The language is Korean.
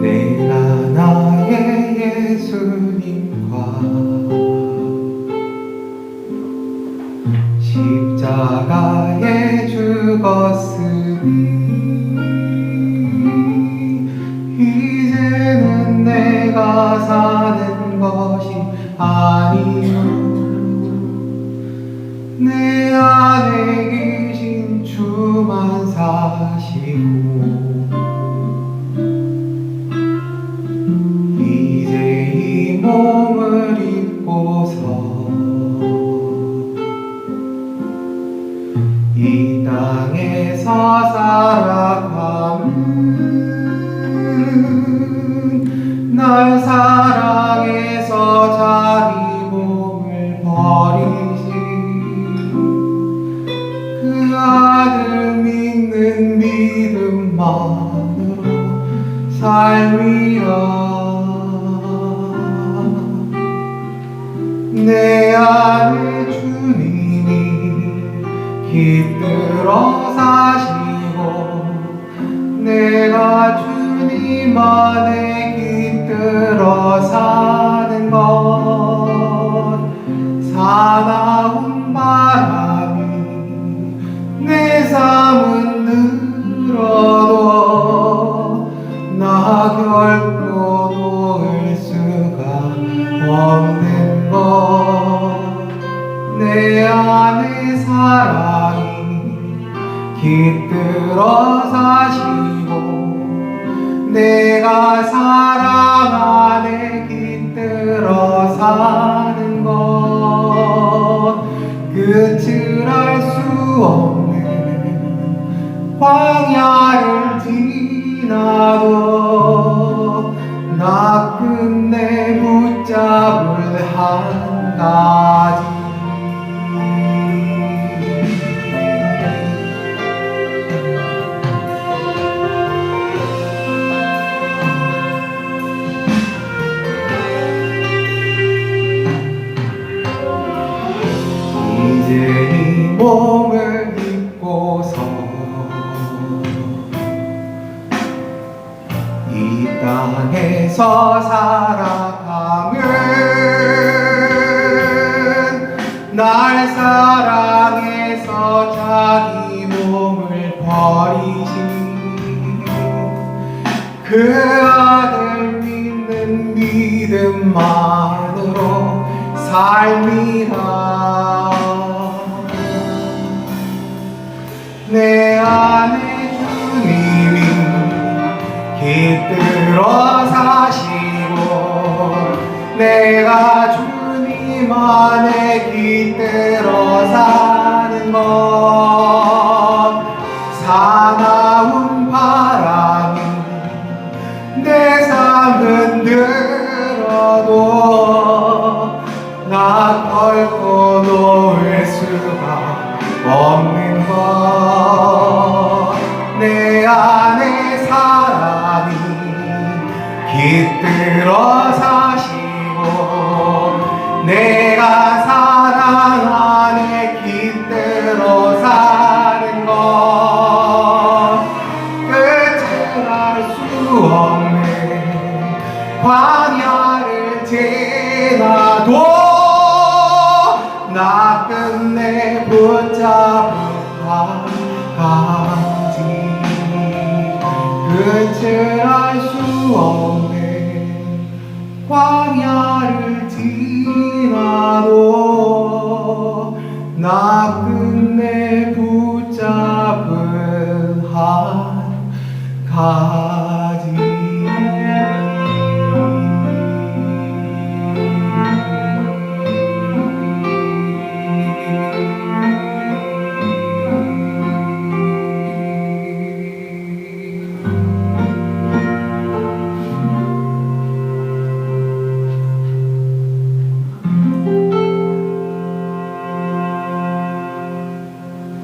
내가 나의 예수님과 십자가에 죽었으니 이제는 내가 사는 것이 아니요. 내 안에 계신 주만 사시고 땅에서 살아가는 날 사랑해서 자기 몸을 버리신 그 아들 믿는 믿음만으로 살리라. 내 안에 깃들어 사시고 내가 주님 안에 깃들어 사는 것. 사나운 바람이 내 삶은 늘어도 나 결코 놓을 수가 없는 것. 내 안에 사랑이 깃들어 사시고 내가 사랑 안에 깃들어 사는 것. 끝을 알 수 없는 광야를 지나도 나 끝내 붙잡을 한가 이 땅에서 살아가면 날 사랑해서 자기 몸을 버리신 그 아들 믿는 믿음만으로 삶이라. 내 안에 들어 사시고 내가 주님 안에 깃들어 사는 것. 사나운 바람이 내 삶은 들어도 나 결코 놓을 수가 없는 것 내가 사랑 안에 깃들어 사는 것. 끝을 알 수 없는 광야를 지나도 나 끝내 붙잡 광야를 지나도 나 끝내 붙잡은 한 가.